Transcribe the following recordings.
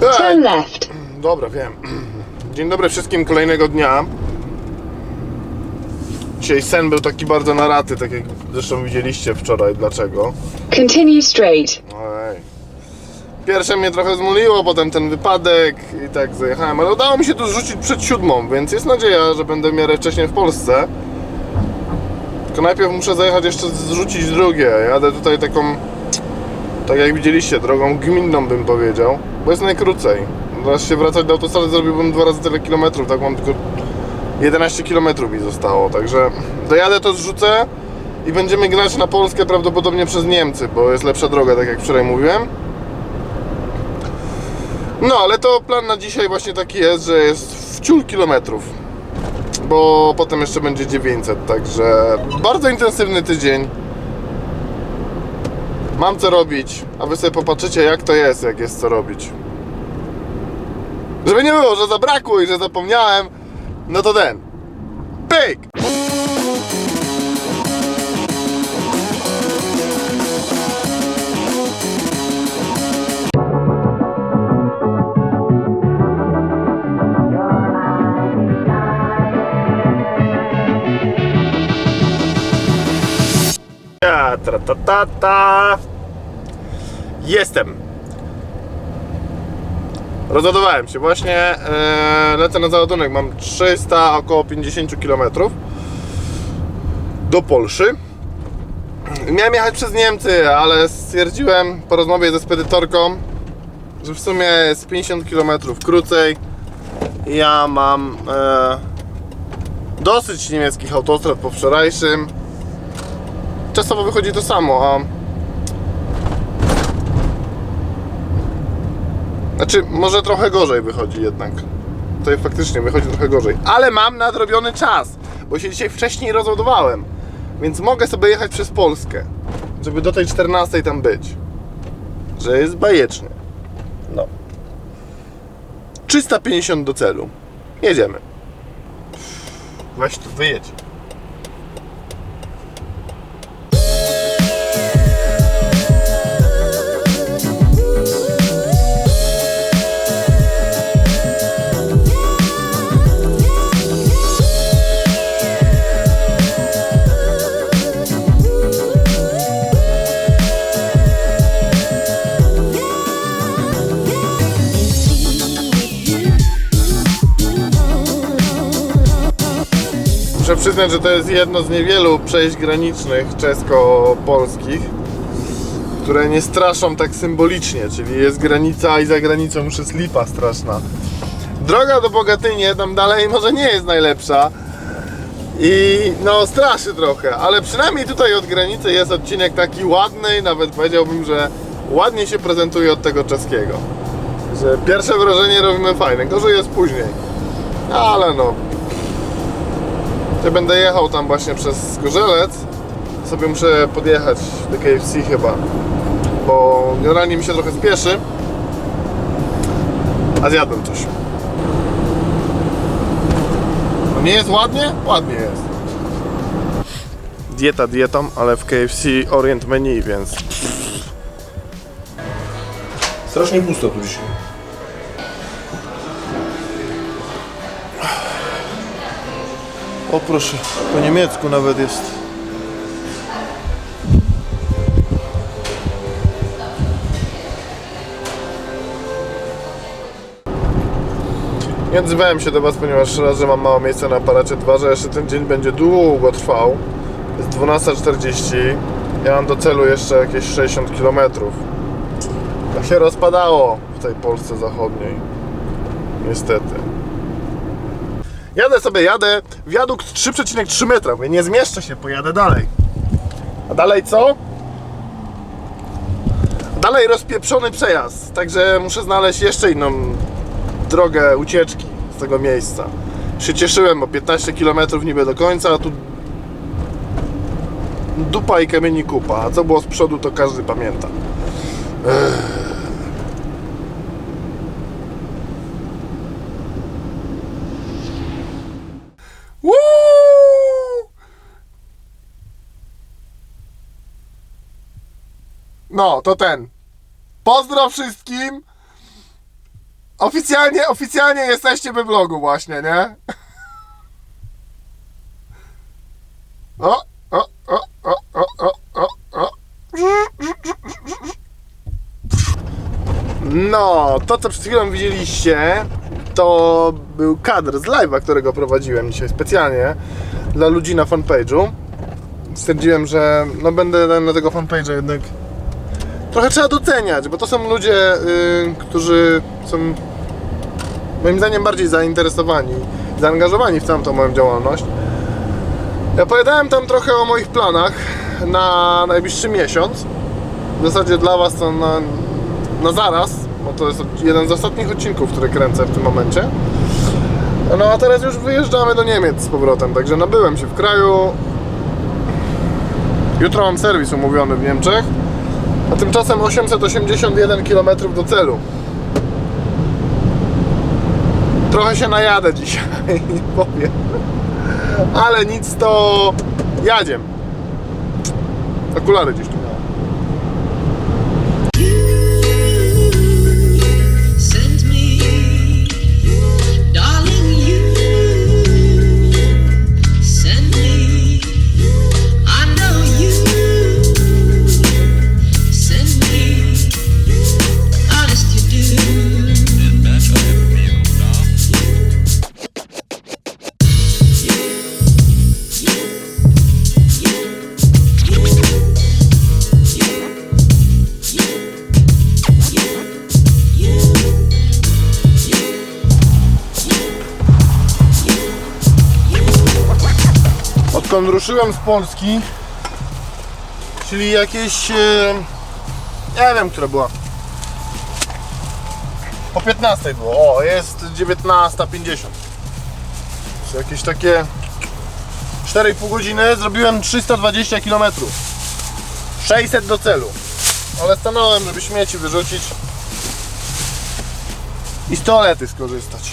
Turn left. Dobra, wiem. Dzień dobry wszystkim kolejnego dnia. Dzisiaj sen był taki bardzo naraty, tak jak zresztą widzieliście wczoraj. Dlaczego? Continue straight. Ojej. Pierwsze mnie trochę zmuliło, potem ten wypadek i tak zajechałem, ale udało mi się to zrzucić przed siódmą, więc jest nadzieja, że będę w miarę wcześniej w Polsce. Tylko najpierw muszę zajechać jeszcze zrzucić drugie. Jadę tutaj taką, tak jak widzieliście, drogą gminną bym powiedział, bo jest najkrócej. Zaraz się wracać do autostrady zrobiłbym dwa razy tyle kilometrów, tak mam tylko 11 kilometrów mi zostało, także dojadę to zrzucę i będziemy grać na Polskę prawdopodobnie przez Niemcy, bo jest lepsza droga, tak jak wczoraj mówiłem. No, ale to plan na dzisiaj właśnie taki jest, że jest w ciul kilometrów, bo potem jeszcze będzie 900, także bardzo intensywny tydzień. Mam co robić, a wy sobie popatrzycie jak to jest, jak jest co robić. Żeby nie było, że zabrakło i że zapomniałem, no to ten. Pyk! Tra, ta, ta, ta. Jestem. Rozładowałem się. Właśnie e, lecę na załadunek. Mam 300, około 50 km do Polszy. Miałem jechać przez Niemcy, ale stwierdziłem po rozmowie ze spedytorką, że w sumie jest 50 km krócej. Ja mam e, dosyć niemieckich autostrad po wczorajszym czasowo wychodzi to samo, a... Znaczy, może trochę gorzej wychodzi jednak. To faktycznie wychodzi trochę gorzej. Ale mam nadrobiony czas, bo się dzisiaj wcześniej rozładowałem. Więc mogę sobie jechać przez Polskę, żeby do tej 14 tam być. Że jest bajecznie. No. 350 do celu. Jedziemy. Weź tu, wyjedź. Muszę przyznać, że to jest jedno z niewielu przejść granicznych czesko-polskich, które nie straszą tak symbolicznie, czyli jest granica i za granicą już jest lipa straszna. Droga do Bogatynie tam dalej może nie jest najlepsza i no straszy trochę, ale przynajmniej tutaj od granicy jest odcinek taki ładny, nawet powiedziałbym, że ładnie się prezentuje od tego czeskiego. Że pierwsze wrażenie robimy fajne, gorzej jest później. Ale no, ja będę jechał tam właśnie przez Gorzelec. Sobie muszę podjechać do KFC chyba. Bo generalnie mi się trochę spieszy. A zjadłem coś. No nie jest ładnie? Ładnie jest. Dieta dietą, ale w KFC Orient Menu, więc... Strasznie pusto tu dzisiaj. O proszę, po niemiecku nawet jest. Nie odzywałem się do Was, ponieważ raz, że mam mało miejsca na aparacie, dwa, że jeszcze ten dzień będzie długo trwał. Jest 12.40. Ja mam do celu jeszcze jakieś 60 km. To się rozpadało w tej Polsce zachodniej. Niestety. Jadę sobie, jadę, wiadukt 3,3 metra, mówię, nie zmieszczę się, pojadę dalej. A dalej co? Dalej rozpieprzony przejazd, także muszę znaleźć jeszcze inną drogę ucieczki z tego miejsca. Się cieszyłem, bo 15 km niby do końca, a tu dupa i kamieni kupa, a co było z przodu to każdy pamięta. Ech. No, to ten. Pozdro wszystkim. Oficjalnie, oficjalnie jesteście we vlogu właśnie, nie? O, o, o, o, o, o, o. No, to co przed chwilą widzieliście, to był kadr z live'a, którego prowadziłem dzisiaj specjalnie dla ludzi na fanpage'u. Stwierdziłem, że no będę na tego fanpage'a jednak trochę trzeba doceniać, bo to są ludzie, y, którzy są moim zdaniem bardziej zainteresowani, zaangażowani w całą tą moją działalność. Ja opowiadałem tam trochę o moich planach na najbliższy miesiąc. W zasadzie dla Was to na, na zaraz, bo to jest jeden z ostatnich odcinków, który kręcę w tym momencie. No a teraz już wyjeżdżamy do Niemiec z powrotem, także nabyłem się w kraju. Jutro mam serwis umówiony w Niemczech, a tymczasem 881 km do celu. Trochę się najadę dzisiaj, nie powiem. Ale nic to jadziem. Okulary gdzieś tu miałem. Odkąd ruszyłem z Polski, czyli jakieś, nie wiem, która była. Po 15 było. O, jest 19.50. Czy Jakieś takie 4,5 godziny zrobiłem 320 km. 600 do celu. Ale stanąłem, żeby śmieci wyrzucić i z toalety skorzystać.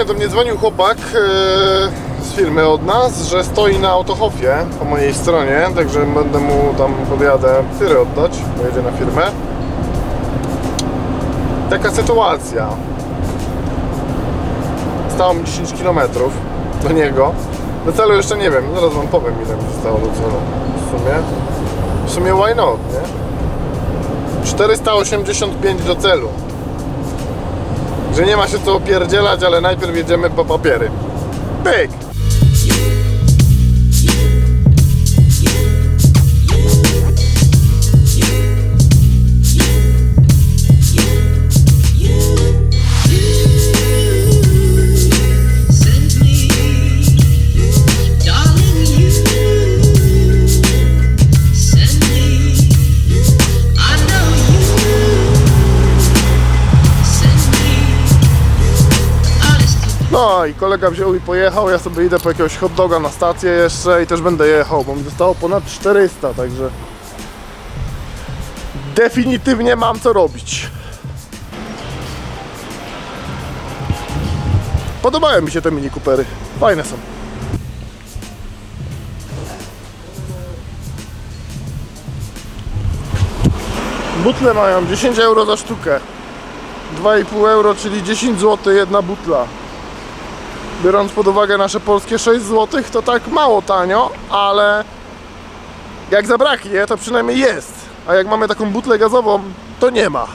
Właśnie do mnie dzwonił chłopak e, z firmy od nas, że stoi na autohofie po mojej stronie, także będę mu tam podjadę tyry oddać, pojedzie na firmę. Taka sytuacja. Stało mi 10 km do niego. Do celu jeszcze nie wiem, zaraz wam powiem ile mi zostało do celu. W sumie, w sumie why not, nie? 485 do celu że nie ma się co opierdzielać, ale najpierw jedziemy po papiery. Pyk! No i kolega wziął i pojechał, ja sobie idę po jakiegoś hot doga na stację jeszcze i też będę jechał, bo mi zostało ponad 400, także definitywnie mam co robić. Podobają mi się te mini Coopery, fajne są. Butle mają 10 euro za sztukę. 2,5 euro, czyli 10 zł jedna butla. Biorąc pod uwagę nasze polskie 6 zł, to tak mało tanio, ale jak zabraknie, to przynajmniej jest. A jak mamy taką butlę gazową, to nie ma.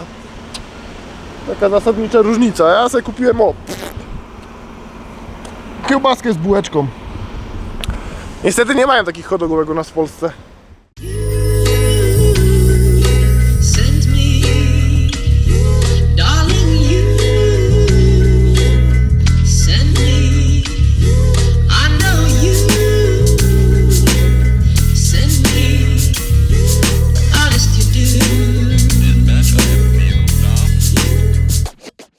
Taka zasadnicza różnica. Ja sobie kupiłem o kiełbaskę z bułeczką. Niestety nie mają takich hodogowego u nas w Polsce.